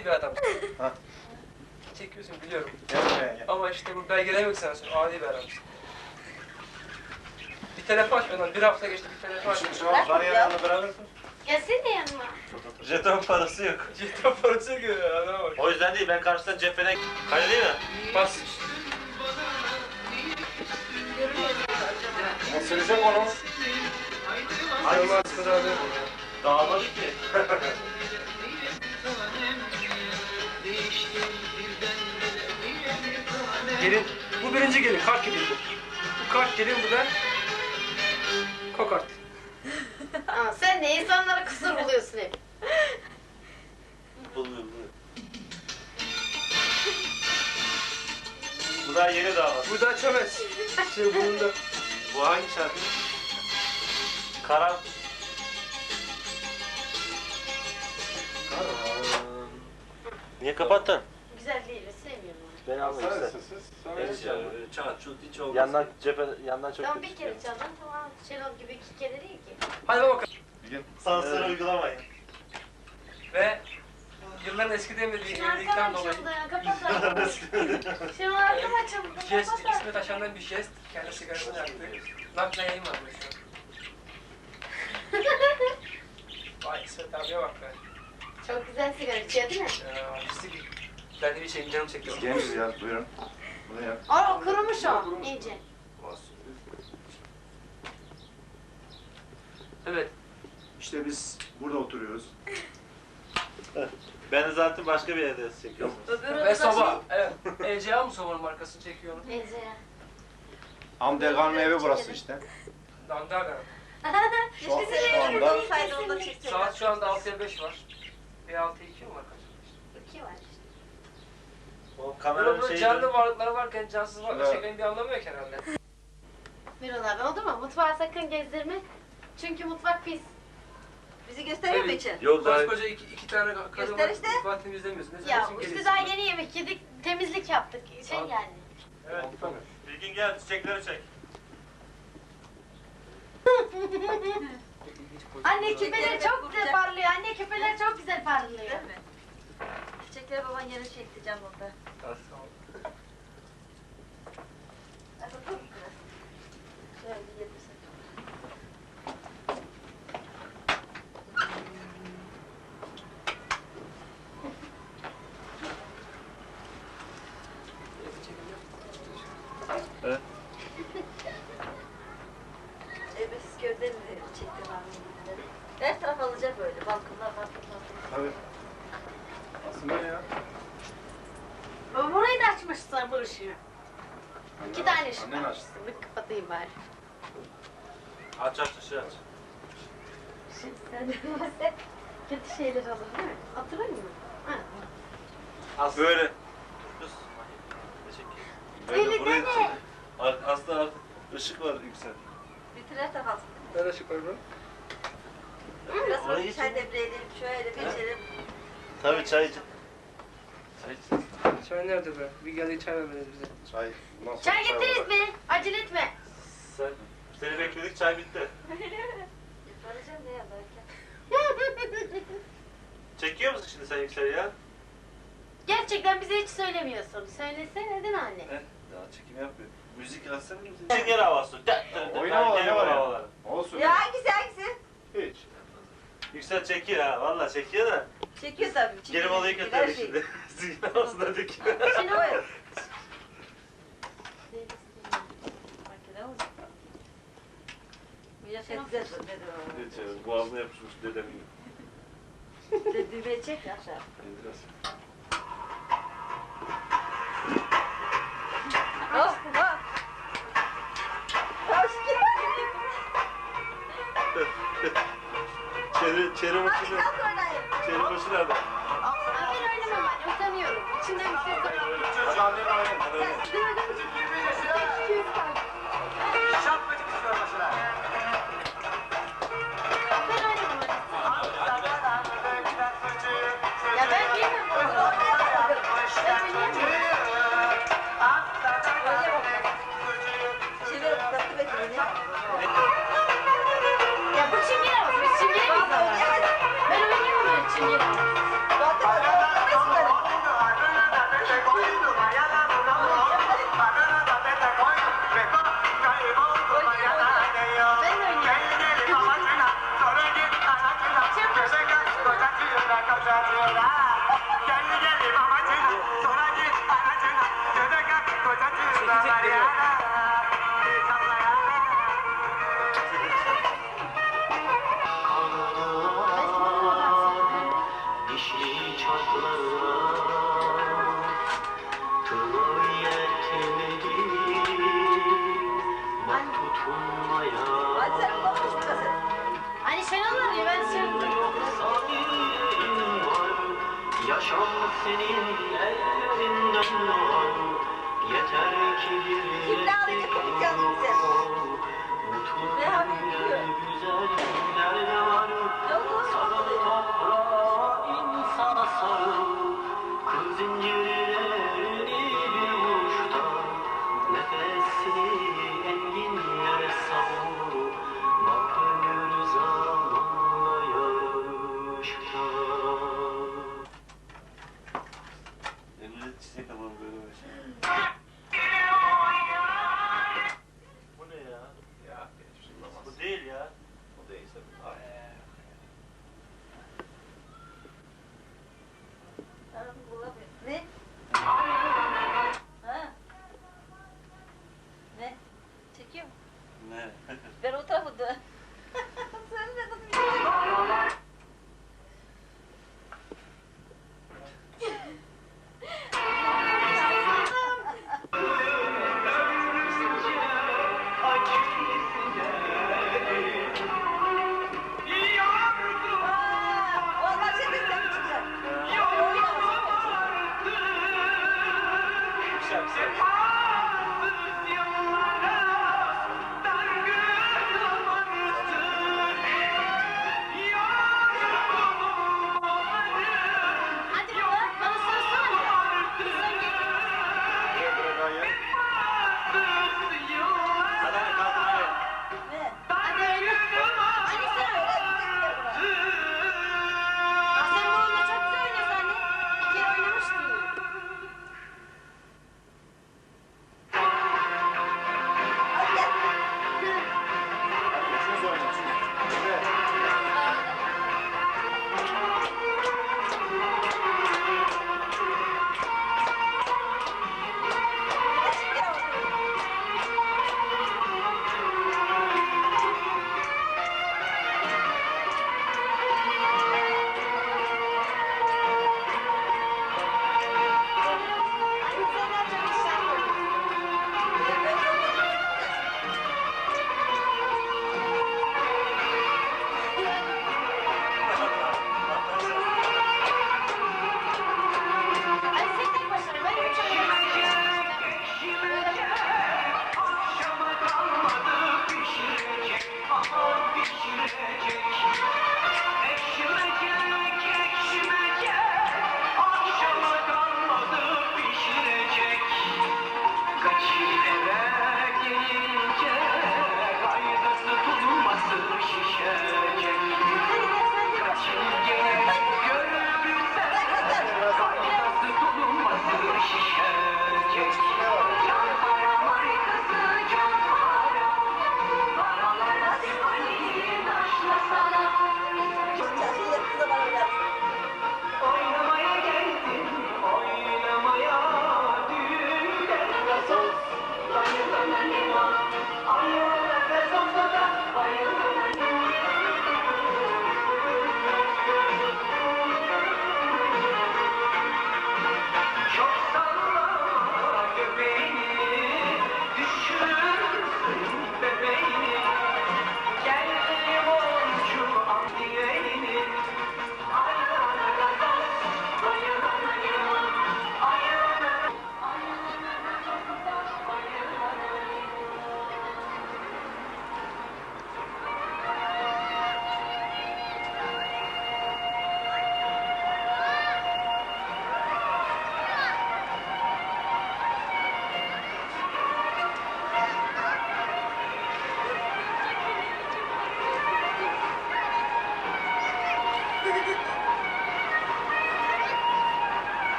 adi bir adamsın. Ha. Çekiyorsun biliyorum. Gel buraya gel. Ama işte bu belgeler yok sana sonra adi bir adamsın. Bir telefon açmadan bir hafta geçti bir telefon Şu, açmadan. şu bariyer yanına beraber koy. Gelsene yanıma. Jeton parası yok. Cidden parası görüyor adama bak. O yüzden değil ben karşıdan cephene... Kale değil mi? Bas. Ama sürecek onu. Sayılmaz kadar değil mi? Dağılmadı ki. Gelin. Bu birinci gelin. Kart gelin bu. Bu kart gelin bu da. Kokart. Ama sen de insanlara kusur buluyorsun hep. Buluyor. Bu daha yeni damat. Bu da çömez. Şey bunun Bu hangi şarkı? Karan. Niye kapattın? Güzel değil, sevmiyorum Ben almayayım Sen sen. sessiz. Evet ya, çat çut hiç olmaz. Yandan cephe, yandan çok Tamam bir kere çıkıyor. çalın, tamam. Şenol gibi iki kere değil ki. Hadi bakalım. Sansür uygulamayın. Ve yılların eski demediği Şenol evlilikten arkam dolayı açıldı, kapat artık. Şenol arkam açıldı, jest, kapat İsmet Aşan'dan bir jest. Kendi sigarasını yaktı. Nakla yayın var bu şu an. Vay İsmet abiye bak be. Çok güzel sigara içiyor değil mi? Ya, pislik. Ben de bir şey canım çekti. Genç ya buyurun. Bunu yap. Aa o kurumuş o, iyice. Evet. İşte biz burada oturuyoruz. Ben de zaten başka bir yerde çekiyorum. Ve soba. Evet. ECA mı sobanın markasını çekiyor onu? Benziyor. Amdegan'ın evi burası işte. Dandara. Şu, şu anda Saat şu anda 6'ya 5 var. Bir 6'ya 2 mi var kaç? İki var işte. O kameranın şeyi... canlı varlıkları varken cansız varlıkları Evet. çekmenin bir anlamı yok herhalde. Miron abi oldu mu? Mutfağı sakın gezdirme. Çünkü mutfak pis. Bizi gösteriyor mu Evet. için? Yok daha... Koskoca iki, iki tane ka- karı Göster var. işte. Mutfağı temizlemiyorsun. Ne Ya sen işte daha yeni yemek yedik, temizlik yaptık. Şey Abi. yani. Evet. Bir gün gel çiçekleri çek. Anne Çiçekleri çok güzel parlıyor. Anne küpeleri çok güzel parlıyor. Değil mi? Çiçekleri baban yere çekti camında. Hadi Also, das ist ja hier. Bir bari. Aç aç ışığı aç. Şimdi sen demezse kötü şeyler olur değil mi? Hatırlamıyor musun? Ha. Az böyle. Kız. Teşekkür Öyle buraya deme. çek. Ar- Aslında artık ışık var yüksel. Bitirer de kalsın. Nerede şu koy bu? Biraz Oraya sonra geçin. çay demleyelim, şöyle bir içelim. Tabii çay iç. Çay iç. Çay nerede be? Bir geldi çay vermediniz bize. Çay. Sonra Çay getiririz be. Acele etme. Sen, seni bekledik çay bitti. Varacağım ne ya belki. Çekiyor musun şimdi sen yüksel ya? Gerçekten bize hiç söylemiyorsun. Söylesene değil mi anne? Ne? Daha çekim yapmıyor. Müzik açsana mı? Sünger havası. Oynama, Gel oynama ya. havaları. Olsun. Ya hangisi hangisi? Hiç. Yüksel çekiyor ha. Valla çekiyor da. Çekiyor tabii. Geri Her götürdük şimdi. Sünger havasına döküyor. Şimdi o. Makine olacak. Bu yaş ettiler dedi o. Evet, evet, Boğazına yapışmış dedemin. Düğmeye çek aşağı. Biraz. Hop hop. Hoş Çeri, çeri başı Hadi nerede? kalk başı nerede? Ben oynamam anne. Utanıyorum. İçimden bir ses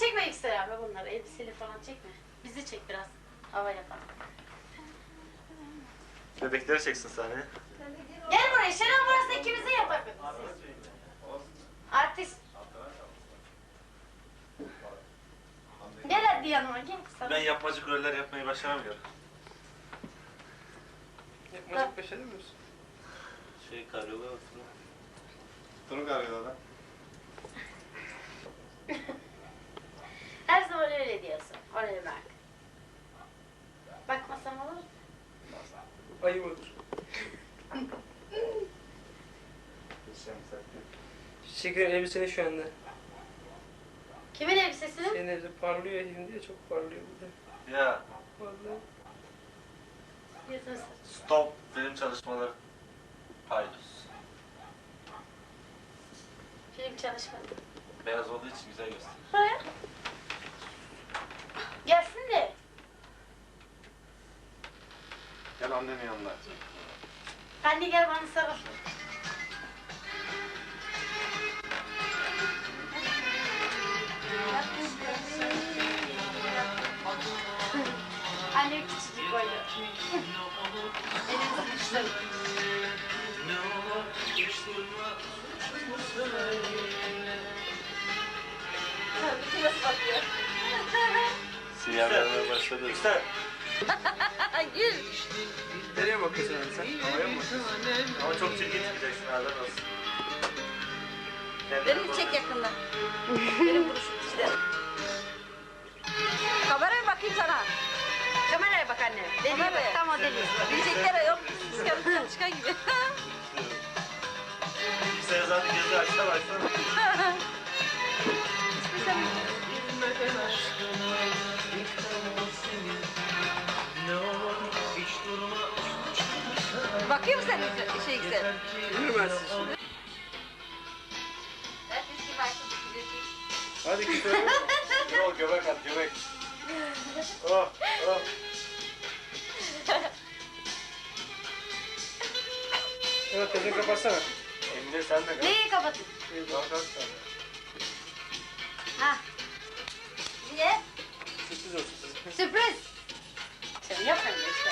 Çekme Yüksel abi bunları. Elbiseli falan çekme. Bizi çek biraz. Hava yapalım. Bebekleri çeksin sahneye. Gel buraya. Şenol burası ikimize yatak. Artist. Gel hadi yanıma gel. Sana. Ben yapmacık roller yapmayı başaramıyorum. Yapmacık beş edemiyor musun? Şey karyola olsun. Durun arıyor lan. Her zaman öyle diyorsun. Oraya bak. Bakmasam olur mu? Ayıp olur. Çiçeklerin elbiseni şu anda. Kimin elbisesi? Senin elbise parlıyor şimdi ya çok parlıyor burada. Ya Vallahi. Stop film çalışmaları. Paydos. Film çalışmadı. Beyaz olduğu için güzel gösteriyor. Buraya. Gelsin de. Gel annenin yanına. Anne gel bana sarıl. Anne küçücük. Nasıl bakıyor? Siyah vermeye başladı. Yüksel. Gül. Nereye bakıyorsun abi sen? Havaya mı bakıyorsun? Ama çok çirkin çıkacaksın haber olsun. Beni çek yakından. Benim buruşum işte. Kameraya bakayım sana. Kameraya bak anne. Deliye bak. Tam o deli. Diyecekler yok. Çıkan çıkan gibi. Yüksel zaten gözü açsa baksana. Bakıyor musun sen şey güzel? Yürümezsin. Hadi git öyle. Yok göbek at göbek. Oh oh. Evet gözünü kapatsana. Emine sen de kal. Neyi kapatın? Kalk kalk sen de. Ha, Niye? Sürpriz olsun. sürpriz. Sen yapma öyle işte.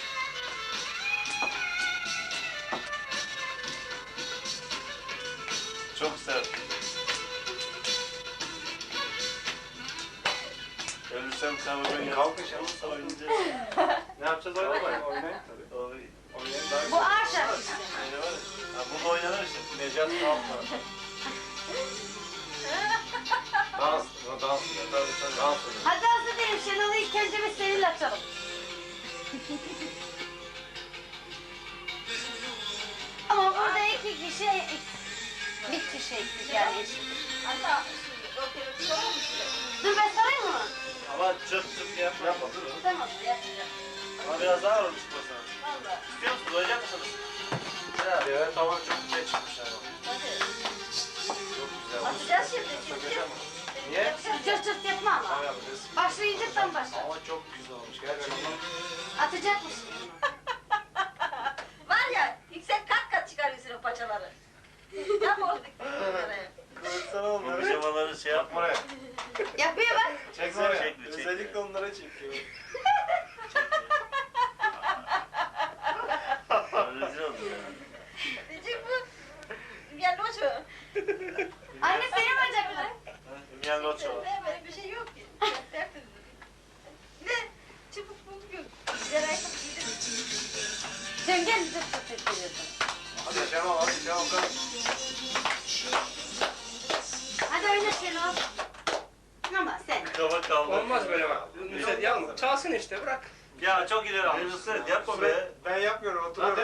Ölürsem kavrayın. Kalkın şimdi. Oynayacağız. Ne yapacağız oynamayın. Oynayın tabii. Oy. Oynayın daha Bu ağır şarkı işte. Öyle var ya. Ha, bunu oynanır işte. Necat kalkma. Dans. Dans. Tabii tabii. Dans edin. Hadi hazır değilim. Şenol'u ilk önce bir seninle açalım. Ama burada iki kişi bir kişi eksik yani. Hatta rokeri sorar mısın? Dur ben sarayım mı? Ama çıp çıp yapma. Yapma dur. Tamam yapacağım. Ama biraz daha ağır çıkmasın. Valla. İstiyor musunuz? Oynayacak mısınız? Ya. Evet tamam çok güzel çıkmış ama. Hadi. Çok güzel. Atacağız şimdi. Şimdi. Niye? Cırt cırt yapma ama. Tamam yapacağız. Başlayınca tam başla. Ama çok güzel olmuş gerçekten. Atacak mısın? Var ya yüksek kat kat çıkarıyorsun o paçaları. Yap olduk. Kılıçsana Bu onları. pijamaları şey Yapma yapma. Yapıyor bak. Çek oraya. Çekme, çekme. Özellikle onlara çekiyor. Ya çok ileri almış. Nusret yapma be. Ben yapmıyorum oturuyorum.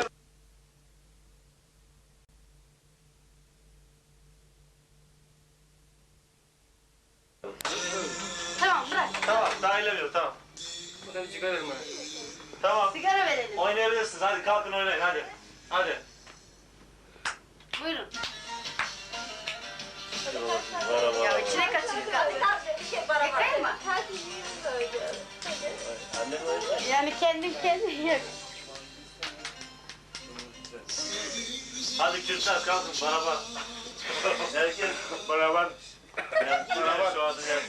Tamam bırak. Tamam daha ilerliyor tamam. Çıkarırım ben. Tamam. Sigara verelim. Oynayabilirsiniz. Hadi kalkın oynayın hadi. Hadi. Buyurun. Ya içine kaçırdık şey. Yakayım mı? Böyle. Annem öyle. Yani kendin kendin yak. Hadi Kürtler kalkın bana bak. Herkes beraber Ya şu anda geldi.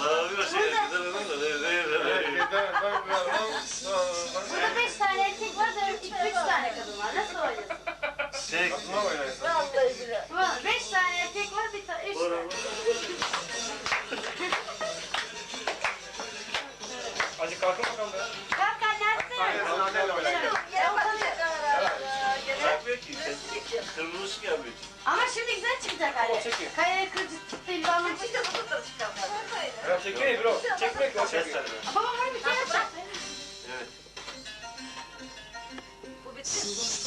Ne yapıyor şey? Burada beş tane erkek var, dört, iki, üç tane kadın var. Nasıl billahi. Vallahi beş tane erkek var, bir tane, üç tane. Hadi kalkın bakalım. Kalk. Gel. Bakmıyor ki. Kırmızı yapıyor. Ama şimdi güzel çıkacak hani. çekiyor. Kayaya kırıcı pelvanı. Ya çekiyor bro. Çekmek o çekiyor. Baba var çek. Evet. Bu bitti.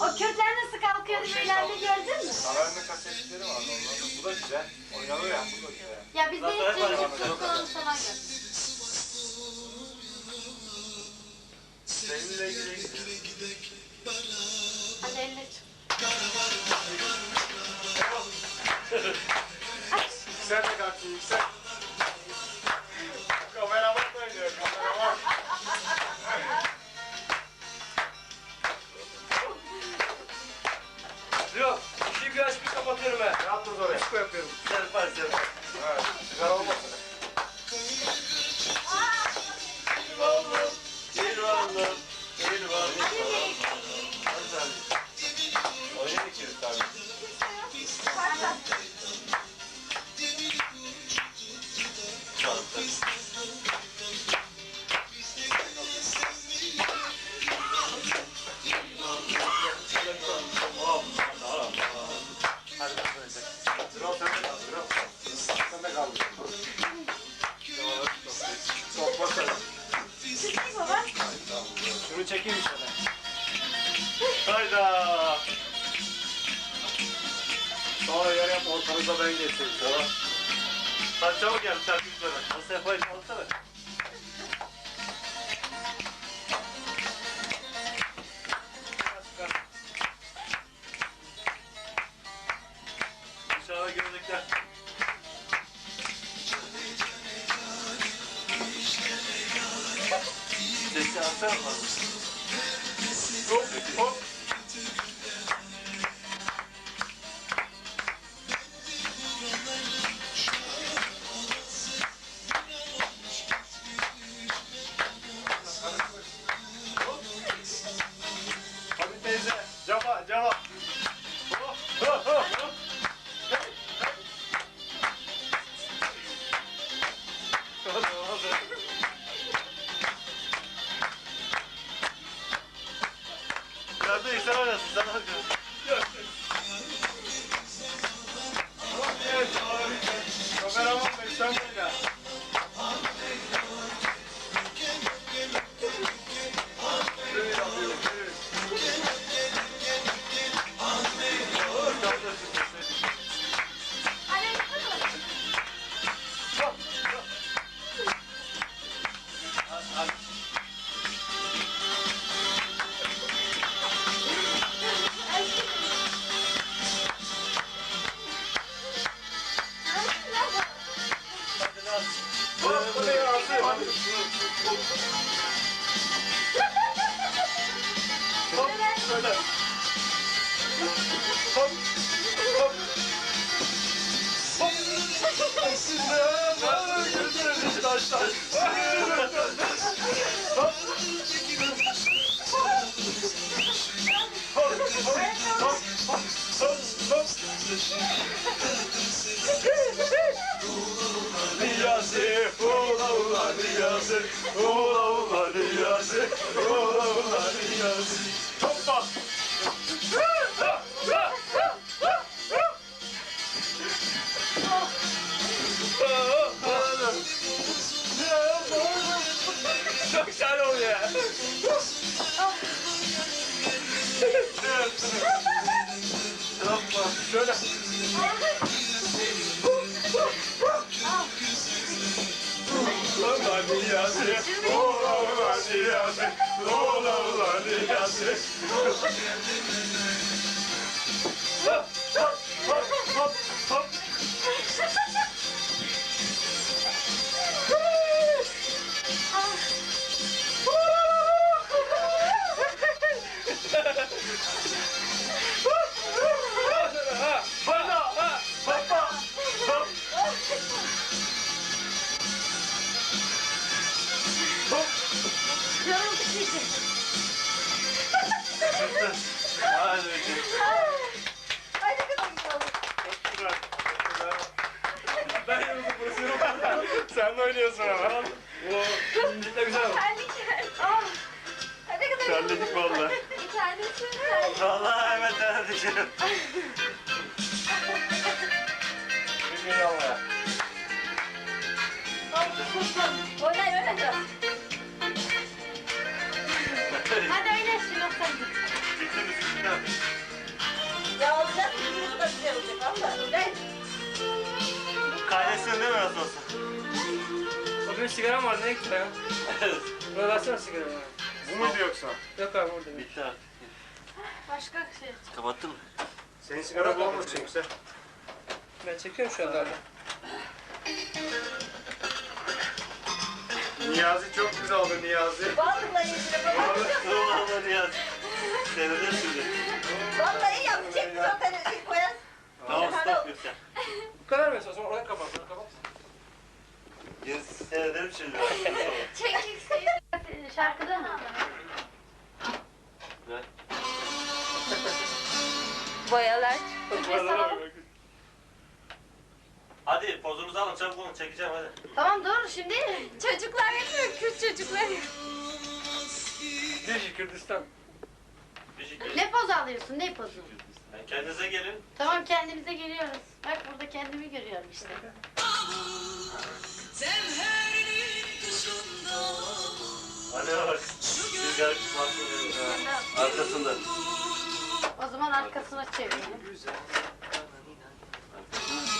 O kökler nasıl kalkıyordu beylerle gördün mü? Kalanın kasetleri var onlarda. Bu da güzel. Oynanıyor ya bu da güzel. Ya bizde Zaten hep var, çocuk var. falan gör. Seninle ilgili. Hadi eline çık. Sen de kalk şimdi kapatıyorum he. Ne yaptınız oraya? Disko yapıyorum. Var sen. Evet. Sigara olmasın. Laissez un peur. Hop, hop. Niyazi. Hoppa. やろうとしていて。Çünkü. Hadi bakayım. Kadar güzel oldu. Çok güzel. Ben yoruldum burası Sen de oynuyorsun ama. Müzik de güzel. Terlik. Ah. Kadar güzel Terledik valla. Tanesi terlik. Vallahi hemen düşerim. Bilmiyorum ama. Oynay oynayacağız. Hadi oyna şunu Bitti mi? Bitti Ya olacak mı? Bu da güzel olacak valla. Oynay. Kaynaşsın değil mi nasıl olsa? O benim sigaram var ne gitti ya? Bana versene sigaramı. Bu muydu yoksa? Yok abi burada. Bitti artık. Başka şey. Kapattın mı? Senin sigara bulamamışsın yüksel. Ben çekiyorum şu anda abi. Niyazi çok güzel oldu Niyazi. Vallahi yapacak. Vallahi Niyaz. Seyreder şimdi. Vallahi yapacak zaten bir koyar. Tamam stop Yüksel. Bu kadar mı? Sonra orayı kapat. Orayı kapat. Yine seyrederim şimdi. Çekik Şarkıda mı? Ver. Boyalar. Hadi pozunuzu alın çabuk olun çekeceğim hadi. Tamam dur şimdi. Çocuklar yapıyor, Kürt çocuklar. Dici Kürdistan. Ne poz alıyorsun? Ne pozu? Yani kendinize gelin. Tamam kendimize geliyoruz. Bak burada kendimi görüyorum işte. Hadi bak. Bir garip mahsul Arkasında. O zaman arkasına çevirelim.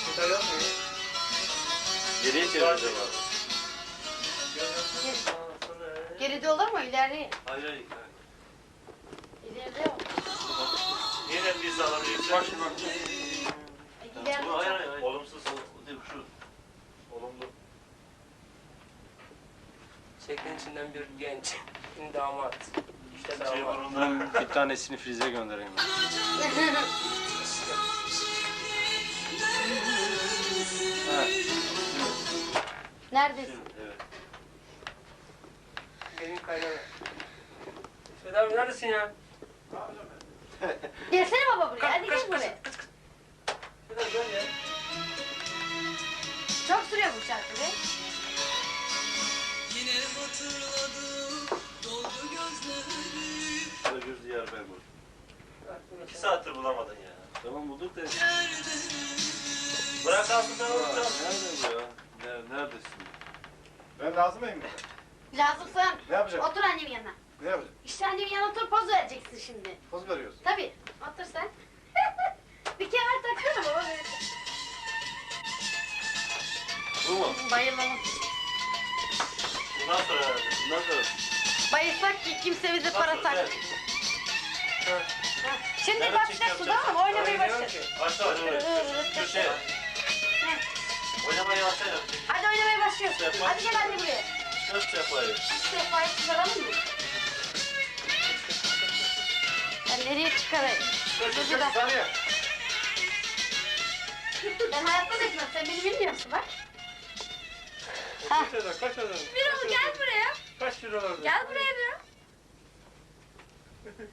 Yeter yok mu? Geriye çevireceğim abi. Geride olur mu? İleride. Hayır hayır. Yine bir sağlam yüksek. Bak Bu hayır hayır. Olumsuz değil şu. Olumlu. Şeklin içinden bir genç. Bir damat. İşte Şey damat. burunda. Bir tanesini frize göndereyim. Neredesin? Evet. Benim kaynana. Sedat abi neredesin ya? Gelsene baba buraya. Hadi Kaç, gel kaç, buraya. Çok sürüyor bu şarkı be. Özgür Diyar ben bu. İki saattir bulamadın ya. Tamam bulduk da. Bırak Aa, olacağım. Nerede bu ya? Ner- Neredesin? Ben lazım mıyım? Lazımsan Ne yapacağım? otur annemin yanına. Ne yapacağım? İşte annemin yanına otur poz vereceksin şimdi. Poz veriyorsun. Tabii. Otur sen. bir kemer taksana baba. böyle. Bu mu? Bayılalım. Bundan sonra herhalde. Bundan sonra Bayılsak ki kimse bize para Nasıl? takmıyor. Evet. Ha, Şimdi Nerede başla çekim suda ama oynamaya başla. Başla hadi oraya. Köşeye. Oynamaya başla. Hadi oynamaya başlıyorsun. Yapma. Hadi gel anne buraya. Nasıl yapayım? Sehpayı çıkaralım mı? Ben nereye çıkarayım? Dakika. Saniye. Ben hayatta bekmem. Sen beni bilmiyorsun bak. Ha. Kaç Sedat kaç Sedat? Bir gel buraya. Kaç oldu? Gel buraya bir.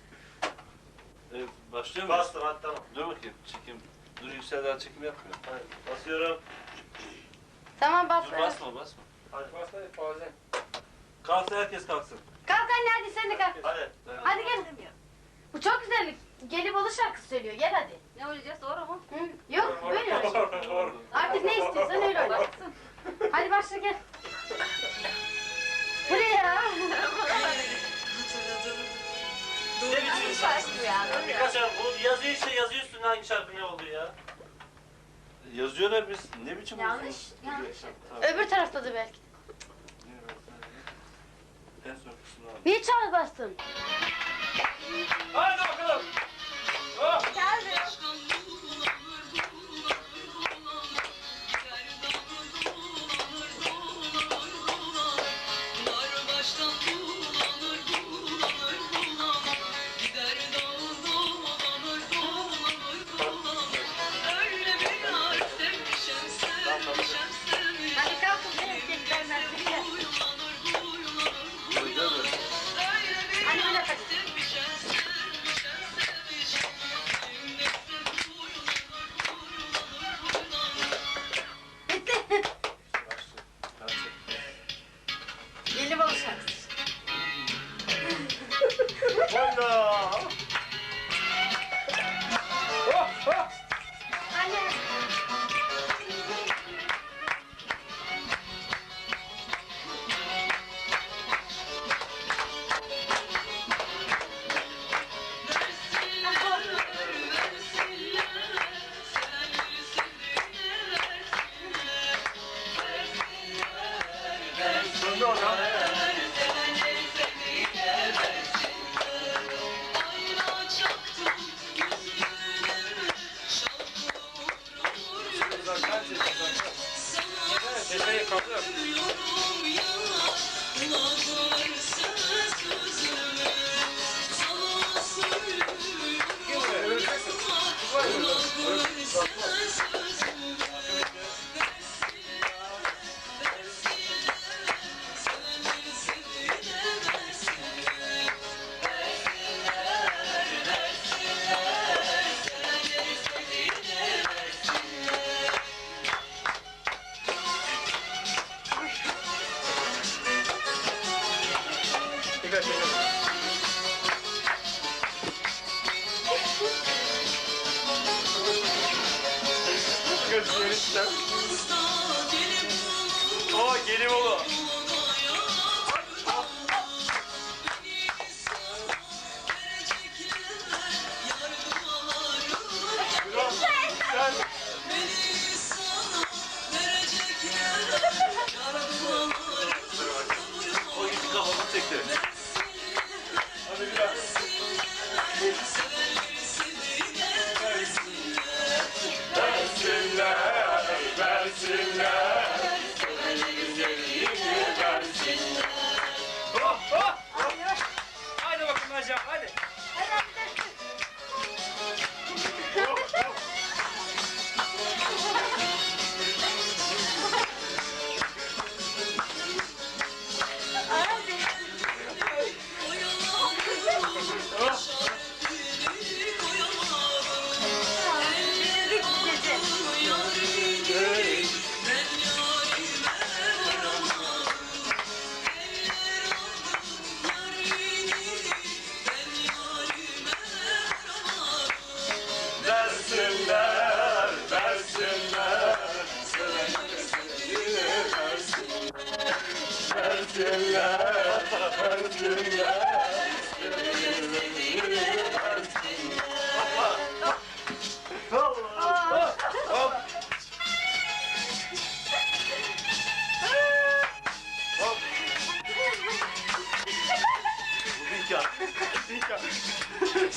Evet, başlıyor muyuz? Bastım hadi tamam. Dur bakayım çekim. Dur Yüksel daha çekim yapmıyor. Hadi. Basıyorum. Tamam bas. Dur basma basma. Hadi. Bas hadi pauze. Kalktı herkes kalksın. Kalk anne hadi sen de kalk. Hadi. Hadi gel. Bu çok güzel. Gelibolu şarkısı söylüyor. Gel hadi. Ne oynayacağız doğru mu? Hı? Yok böyle oynayacağız. Artık ne istiyorsan öyle oyna. Hadi başla gel. Bu ne ya? Ne biçim Şarkı bu ya. Birkaç şarkı. Bu yazıyor işte yazıyor hangi şarkı ne oldu ya. Yazıyorlar biz. Ne biçim Yanlış, yanlış. Tamam. Öbür tarafta da belki. En son kısmını al. Niye çağır bastın?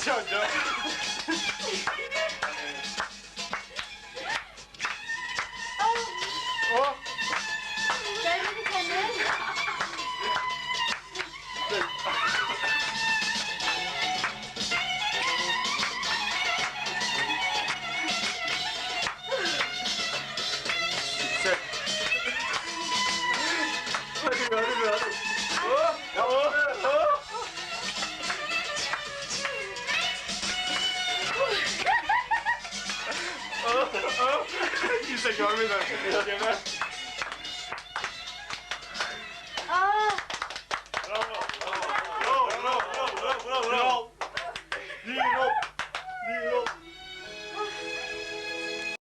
Çocuğum. Oh.